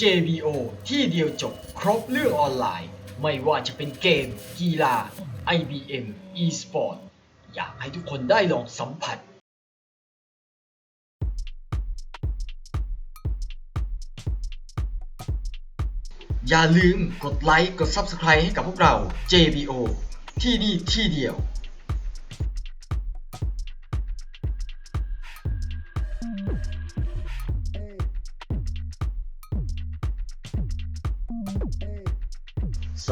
JBO ที่เดียวจบครบเรื่องออนไลน์ ไม่ว่าจะเป็นเกม กีฬา IBM eSport อยากให้ทุกคนได้ลองสัมผัส อย่าลืมกดไลค์ กด Subscribe ให้กับพวกเรา JBO ที่นี่ที่เดียว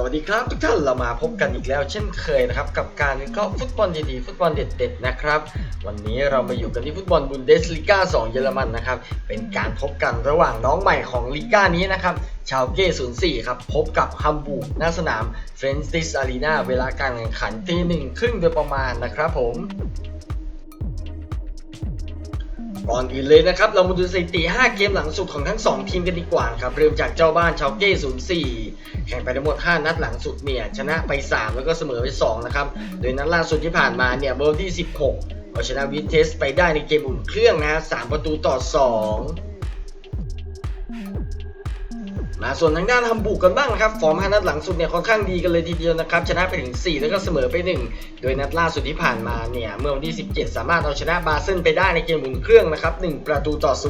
วัสดีครับทุกท่านเรามาพบกันอีกแล้วเช่นเคยนะครับ กับการวิเคราะห์ฟุตบอลดีๆ ฟุตบอลเด็ดๆนะครับ วันนี้เรามาอยู่กันที่ฟุตบอลบุนเดสลีกา2 เยอรมันนะครับ เป็นการพบกันระหว่างน้องใหม่ของลีกานี้นะครับชาวเก้04 ครับ พบกับฮัมบูร์กหน้าสนามเฟรนสติสอารีนาเวลาการแข่งขันตีหนึ่งครึ่งโดยประมาณนะครับผม ก่อนอื่นเลยนะครับ เรามาดูสถิติ 5 เกมหลังสุดของทั้ง 2 ทีมกันดีกว่าครับ เริ่มจากเจ้าบ้านชาวเก้04แข่งไปทั้งหมด 5 นัดหลังสุดเนี่ย ชนะไป 3 แล้วก็เสมอไป 2 นะครับ โดยนัดล่าสุดที่ผ่านมาเนี่ยเบอร์ที่ 16เอาชนะวิเทสไปได้ในเกมอุ่นเครื่องนะฮะ3ประตูต่อ 2 มาส่วนทางด้านฮัมบูกกันบ้างนะครับ ฟอร์ม5นัดหลังสุดเนี่ยค่อนข้างดีกันเลยทีเดียวนะครับ ชนะไปถึง 4 แล้วก็เสมอไป 1 โดยนัดล่าสุดที่ผ่านมาเนี่ย เมื่อวันที่ 17 สามารถเอาชนะบาเซิลไปได้ในเกมหมุนเครื่องนะครับ 1 ประตูต่อ0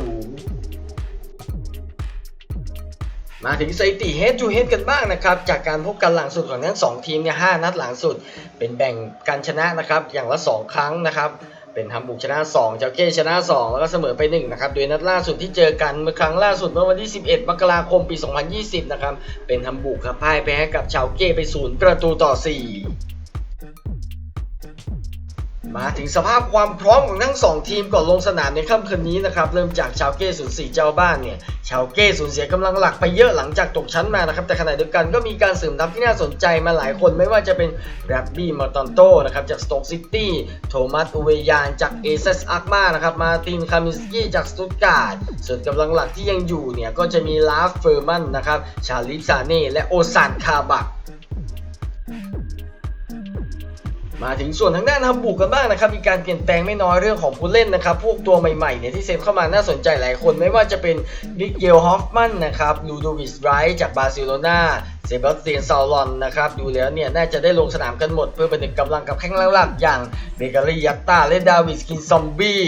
มาถึงสถิติ head to head กันบ้างนะครับ จากการพบกันหลังสุดของทั้ง 2 ทีมเนี่ย5นัดหลังสุด เป็นแบ่งการชนะนะครับอย่างละ 2 ครั้งนะครับ เป็นฮัมบุกชนะ 2 เจ้าเก้ชนะ 2 แล้วก็เสมอไป 1 นะครับ โดยนัดล่าสุดที่เจอกันเมื่อครั้งล่าสุดเมื่อวันที่ 11 มกราคมปี 2020 นะครับ เป็นฮัมบุกครับพ่ายแพ้กับชาวเก้ไป 0 ประตูต่อ 4 มาถึงสภาพความพร้อมของทั้ง 2 ทีมก่อนลงสนามในค่ำคืนนี้นะครับเริ่มจากชาวเก้04เจ้าบ้านเนี่ยชาวเก้สูญเสียกำลังหลักไปเยอะหลังจากตกชั้นมานะครับแต่ขณะเดียวกันก็มีการเสริมทัพที่น่าสนใจมาหลายคนไม่ว่าจะเป็นแรบบี้มาตอนโตนะครับจากสโตกซิตี้โทมัสอุเวยานจากเอเซสอาร์มานะครับมาตินคามิสกี้จากสตุตการ์ดส่วนกำลังหลักที่ยังอยู่เนี่ยก็จะมีลาฟเฟอร์มันนะครับชาลิฟซาเน่และโอซานคาบัก มาถึงส่วนทางด้านฮัมบูร์กกันบ้างนะครับ มีการเปลี่ยนแปลงไม่น้อยเรื่องของผู้เล่นนะครับ พวกตัวใหม่ๆเนี่ยที่เซฟเข้ามาน่าสนใจหลายคนไม่ว่าจะเป็นมิเกลฮอฟมันนะครับลูโดวิสไรท์จากบาร์เซโลนาเซบาสเตียนซาลอนนะครับดูแล้วเนี่ยน่าจะได้ลงสนามกันหมด เพื่อเป็นหนึ่งกำลังกับแข้งหลักๆอย่างเบเกอรี่ยัตตาและดาวิสกินซอมบี้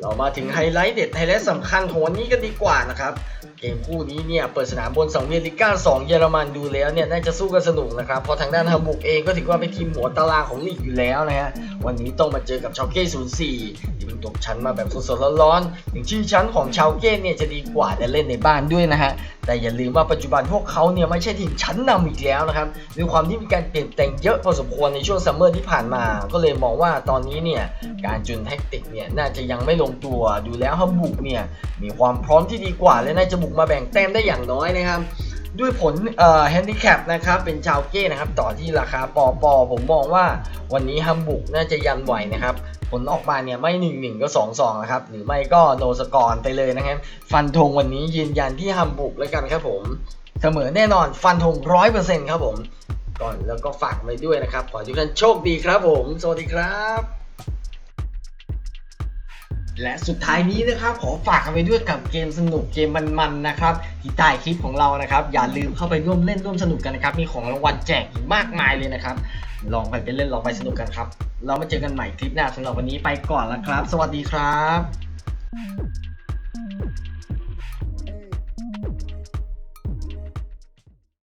เรามาถึงไฮไลท์เด็ดไฮไลท์สำคัญของวันนี้กันดีกว่านะครับเกมคู่นี้เนี่ยเปิดสนามบนสังเวียนลิก้า2 เยอรมันดูแล้วเนี่ยน่าจะสู้กันสนุกนะครับ เพราะทางด้านฮัมบุกเองก็ถือว่าเป็นทีมหัวตารางของลีกอยู่แล้วนะฮะ วันนี้ต้องมาเจอกับชาวเก้ 04 ที่เพิ่งตกชั้นมาแบบสดๆร้อนๆถึงชื่อชั้นของชาวเก้เนี่ยจะดีกว่าแต่เล่นในบ้านด้วยนะฮะ แต่อย่าลืมว่าปัจจุบันพวกเขาเนี่ยไม่ใช่ทีมชั้นนำอีกแล้วนะครับด้วยความที่มีการเปลี่ยนแปลงเยอะพอสมควรในช่วงซัมเมอร์ที่ผ่านมา ก็เลยมองว่าตอนนี้เนี่ยการจุนแท็กติกเนี่ยน่าจะยังไม่ลงตัว ดูแล้วฮัมบุกเนี่ยมีความพร้อมที่ดีกว่าและน่าจะบุกมาแบ่งแต้มได้อย่างน้อยนะครับ ด้วยผลเอ่อแฮนดิแคปนะครับเป็นชาวเก้นะครับ ต่อที่ราคาปอปอผมมองว่าวันนี้ฮัมบุกน่าจะยันไหวนะครับ ผลออกมาเนี่ยไม่1 1ก็2 2นะครับ หรือไม่ก็โนสกอร์ไปเลยนะครับ ฟันธงวันนี้ยืนยันที่ฮัมบุกแล้วกันครับผมเสมอแน่นอนฟันธงร้อยเปอร์เซ็นต์ครับผม ก่อนแล้วก็ฝากไว้ด้วยนะครับ ขอทุกท่านโชคดีครับผม สวัสดีครับ และสุดท้ายนี้นะครับขอฝากกันไปด้วยกับเกมสนุกเกมมันๆนะครับที่ใต้คลิปของเรานะครับ อย่าลืมเข้าไปร่วมเล่นร่วมสนุกกันนะครับ มีของรางวัลแจกอีกมากมายเลยนะครับ ลองไปเป็นเล่นลองไปสนุกกันครับ เรามาเจอกันใหม่คลิปหน้าสำหรับวันนี้ไปก่อนแล้วครับ สวัสดีครับ